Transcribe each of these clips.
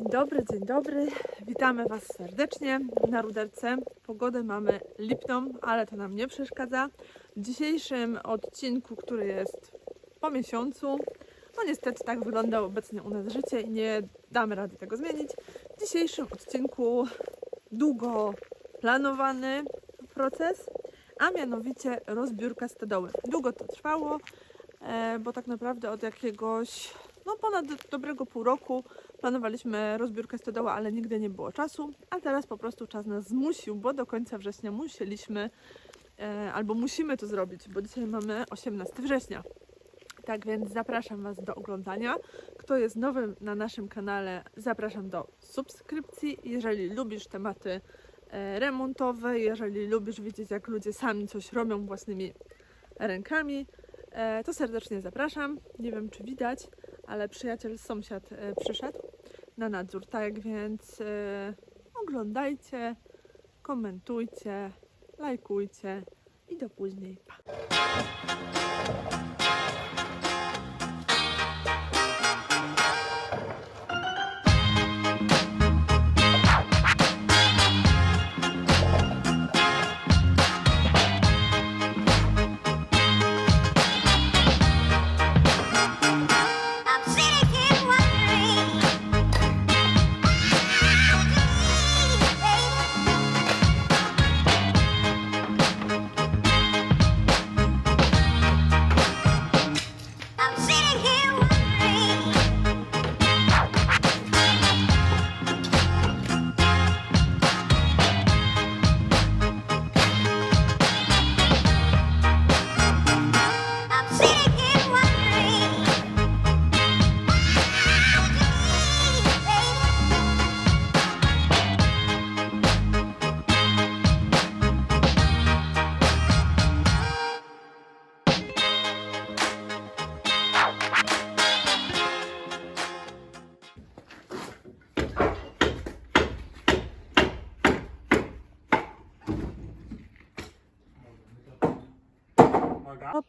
Dzień dobry, dzień dobry. Witamy Was serdecznie na Ruderce. Pogodę mamy lipną, ale to nam nie przeszkadza. W dzisiejszym odcinku, który jest po miesiącu, no niestety tak wygląda obecnie u nas życie i nie damy rady tego zmienić. W dzisiejszym odcinku długo planowany proces, a mianowicie rozbiórka stodoły. Długo to trwało, e, bo tak naprawdę od jakiegoś no ponad dobrego pół roku planowaliśmy rozbiórkę stodoły, ale nigdy nie było czasu, a teraz po prostu czas nas zmusił, bo do końca września musieliśmy e, albo musimy to zrobić, bo dzisiaj mamy 18 września. Tak więc zapraszam Was do oglądania. Kto jest nowy na naszym kanale, zapraszam do subskrypcji. Jeżeli lubisz tematy e, remontowe, jeżeli lubisz widzieć, jak ludzie sami coś robią własnymi rękami, e, to serdecznie zapraszam. Nie wiem, czy widać, ale przyjaciel sąsiad przyszedł na nadzór, tak więc e, oglądajcie, komentujcie, lajkujcie i do później. Pa.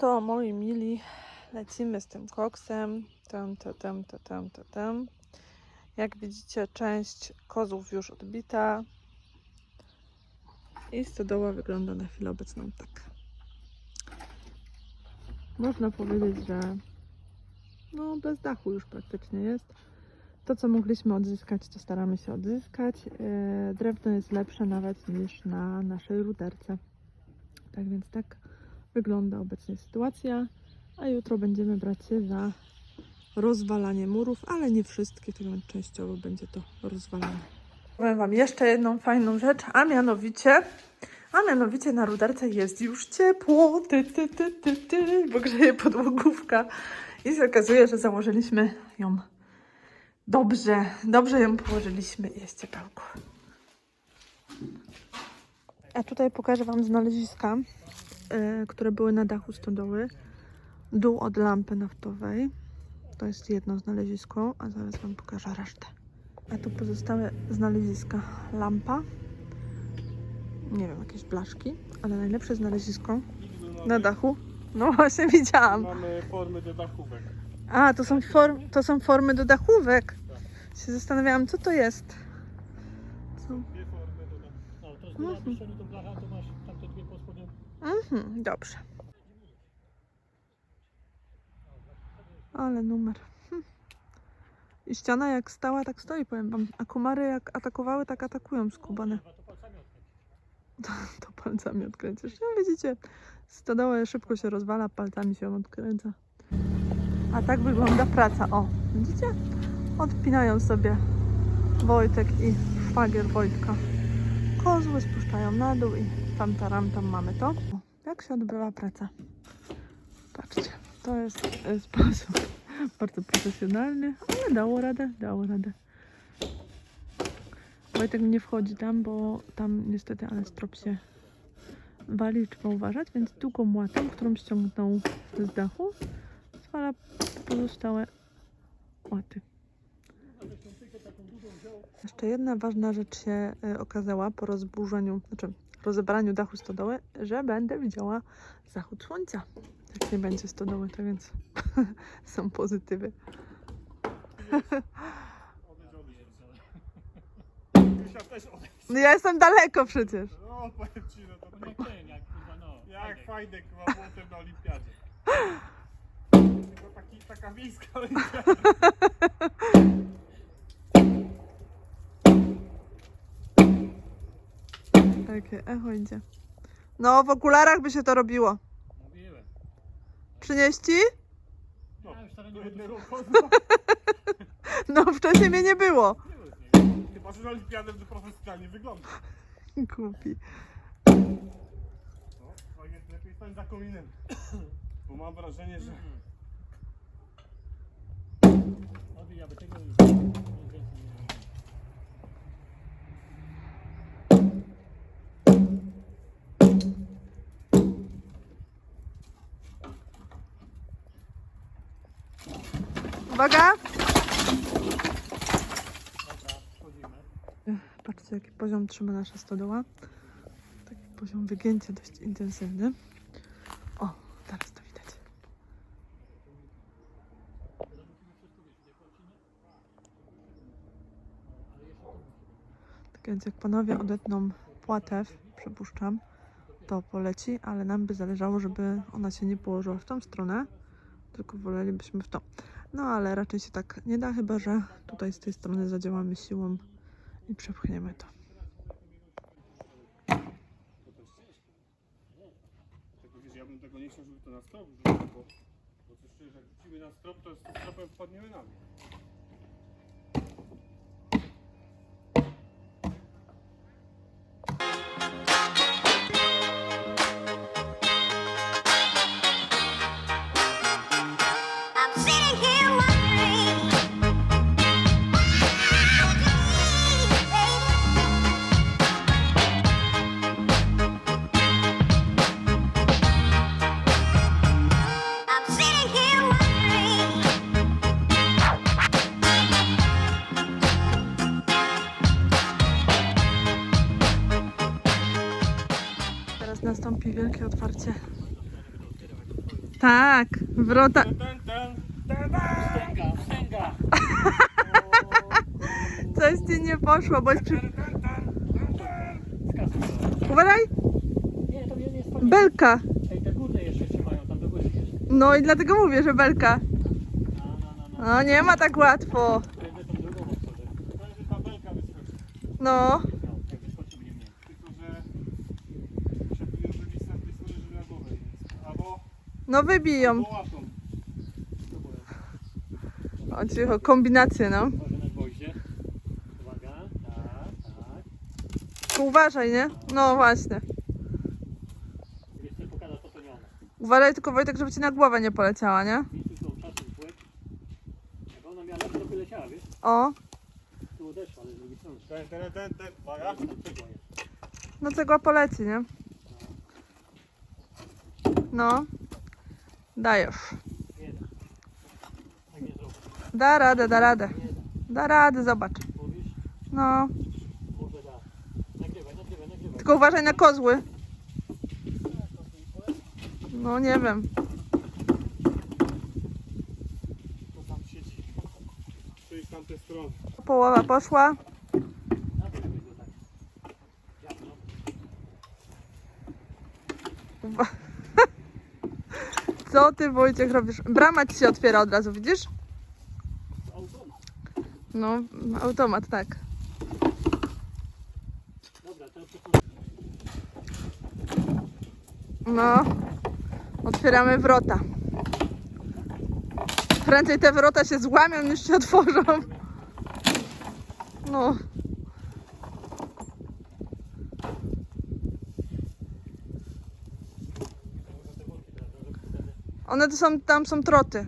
To moi mili, lecimy z tym koksem. Tam, tam, tam, tam, tam, tam. Jak widzicie, część kozów już odbita. I stodoła wygląda na chwilę obecną tak. Można powiedzieć, że no bez dachu już praktycznie jest. To, co mogliśmy odzyskać, to staramy się odzyskać. Yy, Drewno jest lepsze nawet niż na naszej ruderce. Tak więc tak wygląda obecnie sytuacja, a jutro będziemy brać się za rozwalanie murów, ale nie wszystkie, tylko częściowo będzie to rozwalane. Powiem Wam jeszcze jedną fajną rzecz, a mianowicie, a mianowicie na ruderce jest już ciepło, ty, ty, ty, ty, ty, bo grzeje podłogówka i się okazuje, że założyliśmy ją dobrze, dobrze ją położyliśmy i jest ciepełko. A tutaj pokażę Wam znaleziska które były na dachu stodoły. Dół od lampy naftowej. To jest jedno znalezisko, a zaraz Wam pokażę resztę. A tu pozostałe znaleziska. Lampa. Nie wiem, jakieś blaszki, ale najlepsze znalezisko na dachu. No właśnie widziałam. Mamy formy do dachówek. A, to są, form, to są formy do dachówek. Się zastanawiałam, co to jest. Co? Dwie formy do dachówek. No, to góry Mhm. do blacha, to masz tamte dwie po spodnie. Mhm, dobrze. Ale numer. Hm. I ściana jak stała, tak stoi, powiem wam. A komary jak atakowały, tak atakują skubane. To. To, palcami odkręcisz. No widzicie, stodoła szybko się rozwala, palcami się odkręca. A tak wygląda praca. O, widzicie? Odpinają sobie Wojtek i szwagier Wojtka. Kozły spuszczają na dół i tam taram, tam mamy to. Jak się odbywa praca? Patrzcie, to jest e, sposób bardzo profesjonalny, ale dało radę, dało radę. Wojtek nie wchodzi tam, bo tam niestety ale strop się wali, trzeba uważać, więc długą łatą, którą ściągnął z dachu, zwala pozostałe łaty. Jeszcze jedna ważna rzecz się y, okazała po rozburzeniu, znaczy rozebraniu dachu stodoły, że będę widziała zachód słońca. Jak nie będzie stodoły, tak więc są pozytywy. No ja jestem daleko przecież. No, powiem ci, no to To nie ten, jak kurwa no. jak chyba potem na olimpiadzie. Tylko taki, taka wiejska olimpiada. Takie echo idzie. No, w okularach by się to robiło. Mówiłem. Przynieść ci? No. No, wcześniej mnie nie było. Chyba, że na olimpiadę to profesjonalnie wygląda. Kupi. No, fajnie, lepiej stać za kominem. Bo mam wrażenie, że... Odbij, aby tego nie Uwaga! Patrzcie, jaki poziom trzyma nasza stodoła. Taki poziom wygięcia dość intensywny. O, teraz to widać. Tak więc jak panowie odetną płatew, przypuszczam, to poleci, ale nam by zależało, żeby ona się nie położyła w tą stronę, tylko wolelibyśmy w tą. No ale raczej się tak nie da, chyba że tutaj z tej strony zadziałamy siłą i przepchniemy to. To ja bym tego nie chciał, żeby to na strop wrzucił, bo, bo czuję, że jak wrzucimy na strop, to z stropem wpadniemy na mnie. Tak, wrota. Wstęga, wstęga! Coś ci nie poszło, bo jest przy... Uważaj! Nie, to nie jest fajnie. Belka! Ej, te górne jeszcze trzymają, tam do góry jeszcze. No i dlatego mówię, że belka. No, no, no, no. Nie ma tak łatwo. Będę tą drugą otworzę. Ten, że ta belka wyskoczy. No, No, jak wyskoczy, będzie mniej. Tylko, że muszę powinien zrobić sam tej strony, żeby na głowę nie Albo, no wybij ją. albo łatą. Spróbuję. O cicho, kombinacje no. Uważaj nie? No właśnie. Uważaj tylko Wojtek, żeby ci na głowę nie poleciała, nie? O, no cegła poleci, nie? No. Dajesz. Da. Radę, da radę. Da. Radę, zobacz. No. Tylko uważaj na kozły. No nie wiem. Połowa poszła. Uwa- Co ty Wojciech robisz? Brama ci się otwiera od razu, widzisz? No, automat, tak. No. Otwieramy wrota. Prędzej te wrota się złamią niż się otworzą. No. Może te worki teraz, żeby wtedy One to są, tam są troty.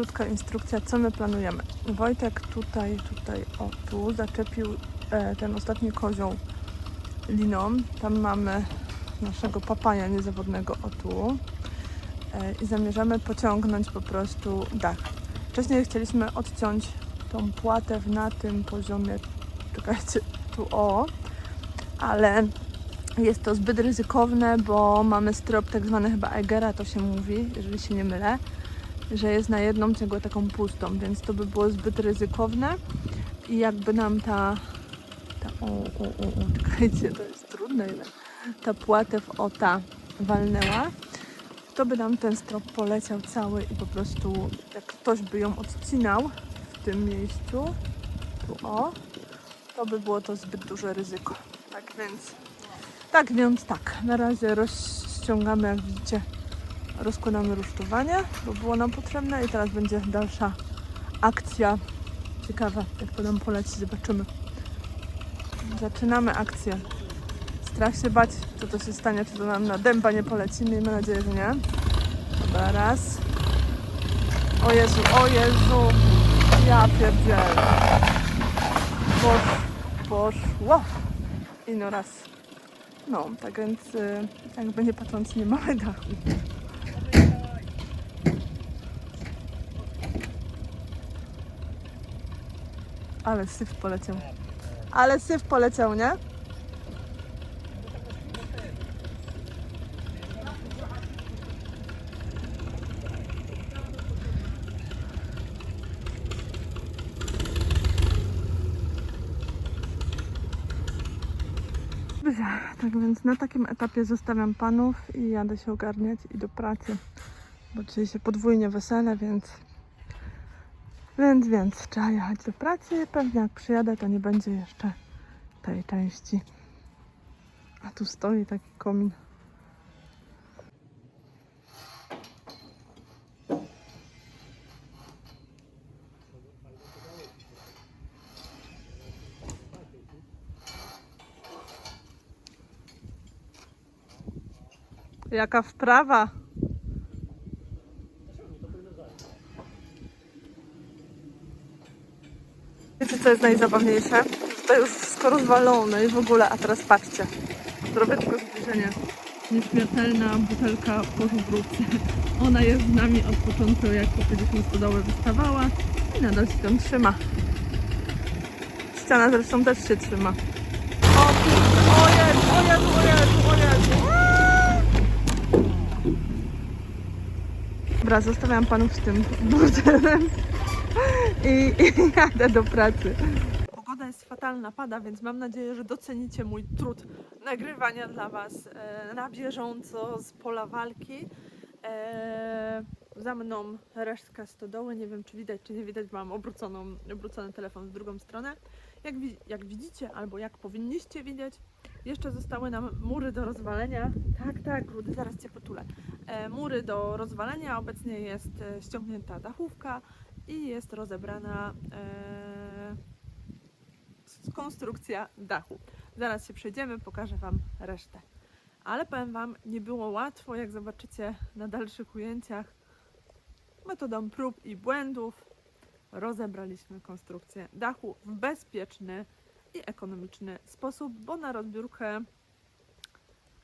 Krótka instrukcja, co my planujemy. Wojtek tutaj, tutaj, o tu zaczepił e, ten ostatni kozioł liną. Tam mamy naszego papaja niezawodnego o tu. E, I zamierzamy pociągnąć po prostu dach. Wcześniej chcieliśmy odciąć tą płatę na tym poziomie, czekajcie, tu o, ale jest to zbyt ryzykowne, bo mamy strop tak zwany chyba Egera, to się mówi, jeżeli się nie mylę, że jest na jedną cegłę taką pustą, więc to by było zbyt ryzykowne i jakby nam ta, ta o, o, o, czekajcie, to jest trudne ile, ta płatew ota walnęła, to by nam ten strop poleciał cały i po prostu jak ktoś by ją odcinał w tym miejscu, tu o, to by było to zbyt duże ryzyko. Tak więc, tak więc tak, na razie rozciągamy, jak widzicie, rozkładamy rusztowanie, bo było nam potrzebne i teraz będzie dalsza akcja. Ciekawa, jak to nam poleci, zobaczymy. Zaczynamy akcję. Strach się bać, co to się stanie, czy to nam na dęba nie poleci. Miejmy nadzieję, że nie. Dobra, raz. O Jezu, o Jezu. Ja pierdzielę. Posz, poszło. I no raz. No, tak więc y, jakby nie patrząc nie mamy dachu. Ale syf poleciał. Ale syf poleciał, nie? Tak więc na takim etapie zostawiam panów i jadę się ogarniać i do pracy. Bo dzisiaj się podwójnie wesele, więc więc, więc trzeba jechać do pracy. Pewnie jak przyjadę, to nie będzie jeszcze tej części. A tu stoi taki komin. Jaka wprawa! Co jest najzabawniejsze? To już wszystko rozwalone i w ogóle, a teraz patrzcie. Zrobię tylko zbliżenie. Nieśmiertelna butelka po żubrówce. Ona jest z nami od początku, jak kupiliśmy stodołę, wystawała i nadal się tam trzyma. Ściana zresztą też się trzyma. O kurde, o Jezu, o Jezu, o Jezu, o Jezu. Dobra, zostawiam panów z tym burdelem i, i jadę do pracy. Pogoda jest fatalna, pada, więc mam nadzieję, że docenicie mój trud nagrywania dla Was e, na bieżąco z pola walki. E, za mną resztka stodoły, nie wiem czy widać, czy nie widać, mam obróconą, obrócony telefon w drugą stronę. Jak, jak widzicie, albo jak powinniście widzieć, jeszcze zostały nam mury do rozwalenia. Tak, tak, Rudy, zaraz Cię potulę. E, mury do rozwalenia, obecnie jest e, ściągnięta dachówka i jest rozebrana e, konstrukcja dachu. Zaraz się przejdziemy, pokażę Wam resztę. Ale powiem Wam, nie było łatwo, jak zobaczycie na dalszych ujęciach. Metodą prób i błędów rozebraliśmy konstrukcję dachu w bezpieczny i ekonomiczny sposób, bo na rozbiórkę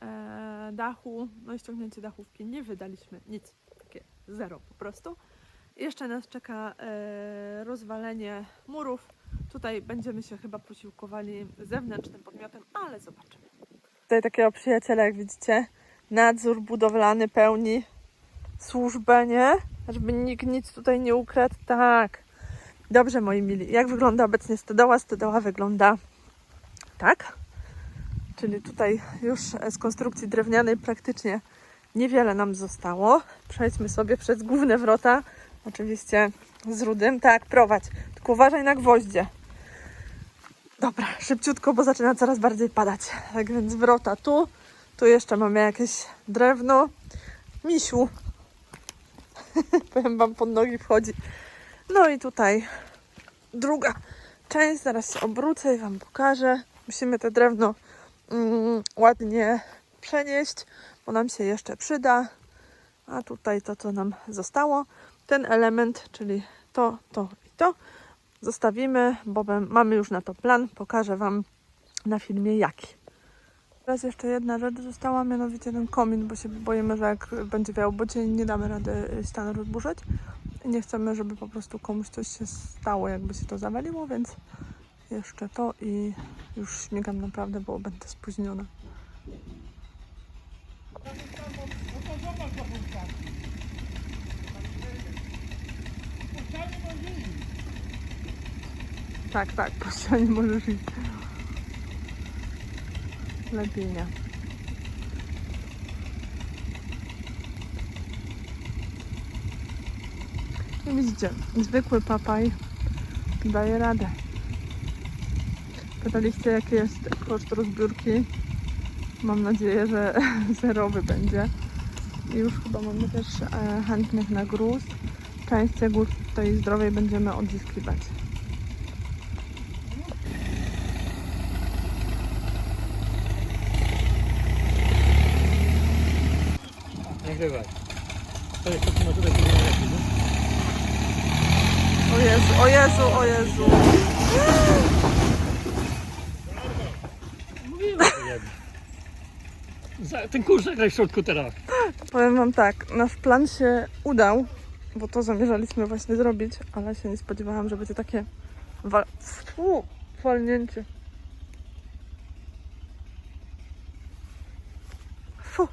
e, dachu, no i ściągnięcie dachówki nie wydaliśmy nic, takie zero po prostu. Jeszcze nas czeka e, rozwalenie murów. Tutaj będziemy się chyba posiłkowali zewnętrznym podmiotem, ale zobaczymy. Tutaj takiego przyjaciela, jak widzicie, nadzór budowlany pełni służbę, nie? Żeby nikt nic tutaj nie ukradł. Tak. Dobrze, moi mili. Jak wygląda obecnie stodoła? Stodoła wygląda tak. Czyli tutaj już z konstrukcji drewnianej praktycznie niewiele nam zostało. Przejdźmy sobie przez główne wrota. Oczywiście z rudym. Tak, prowadź. Tylko uważaj na gwoździe. Dobra, szybciutko, bo zaczyna coraz bardziej padać. Tak więc wrota tu. Tu jeszcze mamy jakieś drewno. Misiu. Powiem wam, pod nogi wchodzi. No i tutaj druga część. Zaraz się obrócę i wam pokażę. Musimy to drewno mm, ładnie przenieść, bo nam się jeszcze przyda. A tutaj to, co nam zostało. Ten element, czyli to, to i to, zostawimy, bo mamy już na to plan. Pokażę Wam na filmie jaki. Teraz jeszcze jedna rzecz została, mianowicie ten komin, bo się boimy, że jak będzie wiał bodzień, nie damy rady ściany rozburzyć. Nie chcemy, żeby po prostu komuś coś się stało, jakby się to zawaliło, więc jeszcze to i już śmigam naprawdę, bo będę spóźniona. Tak, tak, po ścianie możesz iść. Lepiej nie. I widzicie, zwykły papaj daje radę. Pytaliście, jaki jest koszt rozbiórki. Mam nadzieję, że zerowy będzie. I już chyba mamy też e, chętnych na gruz. Część cegły tej zdrowej będziemy odzyskiwać. Nagrywaj. To jest to, co ma tutaj lepiej, O Jezu, o Jezu, o Jezu. Ten kurz zagraj w środku teraz. Powiem Wam tak, nasz plan się udał, bo to zamierzaliśmy właśnie zrobić, ale się nie spodziewałam, że będzie takie wa- Fu, walnięcie. Fu.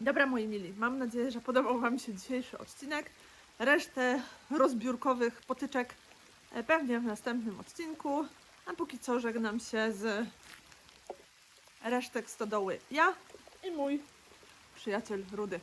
Dobra moi mili, mam nadzieję, że podobał Wam się dzisiejszy odcinek. Resztę rozbiórkowych potyczek e, pewnie w następnym odcinku. A póki co żegnam się z resztek stodoły ja i mój przyjaciel Rudy.